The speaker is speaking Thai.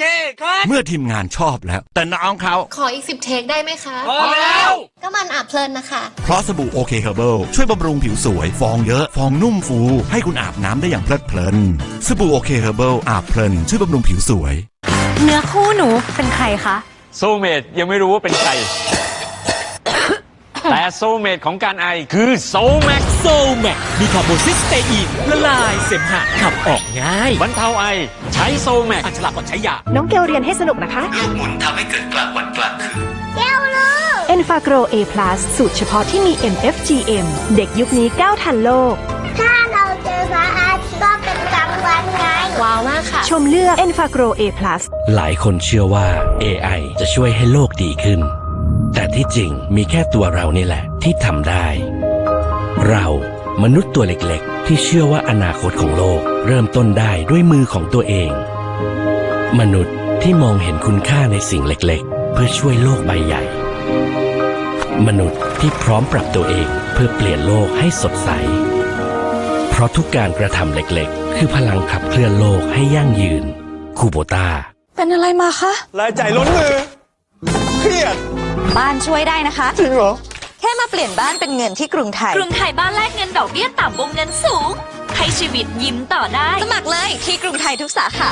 เคครับเมื่อทีมงานชอบแล้ว แต่น้องเขาขออีกสิบเทคได้ไหมคะ พอแล้ว ก็มันอาบเพลินนะคะ เพราะสบู่โอเคเฮอร์เบิลช่วยบำรุงผิวสวย ฟองเยอะ ฟองนุ่มฟู ให้คุณอาบน้ำได้อย่างเพลิดเพลิน สบู่โอเคเฮอร์เบิลอาบเพลินช่วยบำรุงผิวสวย เนื้อคู่หนูเป็นใครคะ โซเมดยังไม่รู้ว่าเป็นใครแต่ โซเมดของการไอคือโซแม็กโซแมกมีคาร์บอนซิสเตอีนละลายเสมหะขับออกง่ายบรรเทาไอ ใช้โซแม็กอันฉลาดก่อนใช้ยา น้องเกลเรียนให้สนุกนะคะ ลูกหมุนทำให้เกิดกลางวันกลางคืน e n f a g r o A+ สูตรเฉพาะที่มี MFGM เด็กยุคนี้ก้าวทันโลก ถ้าเราเจอพระอาทิตย์ก็เป็นกลางวันไง ว้าวมากค่ะ ชมเลือก e n f a g r o A+ หลายคนเชื่อว่า AI จะช่วยให้โลกดีขึ้น แต่ที่จริงมีแค่ตัวเรานี่แหละที่ทำได้ เรามนุษย์ตัวเล็กๆ ที่เชื่อว่าอนาคตของโลกเริ่มต้นได้ด้วยมือของตัวเอง มนุษย์ที่มองเห็นคุณค่าในสิ่งเล็กๆ เพื่อช่วยโลกใบใหญ่ มนุษย์ที่พร้อมปรับตัวเองเพื่อเปลี่ยนโลกให้สดใส เพราะทุกการกระทำเล็กๆ คือพลังขับเคลื่อนโลกให้ยั่งยืนคูโบตาเป็นอะไรมาคะรายจ่ายล้นมือเครียด บ้านช่วยได้นะคะ จริงเหรอ แค่มาเปลี่ยนบ้านเป็นเงินที่กรุงไทย กรุงไทยบ้านแลกเงินดอกเบี้ยต่ำวงเงินสูง ให้ชีวิตยิ้มต่อได้ สมัครเลยที่กรุงไทยทุกสาขา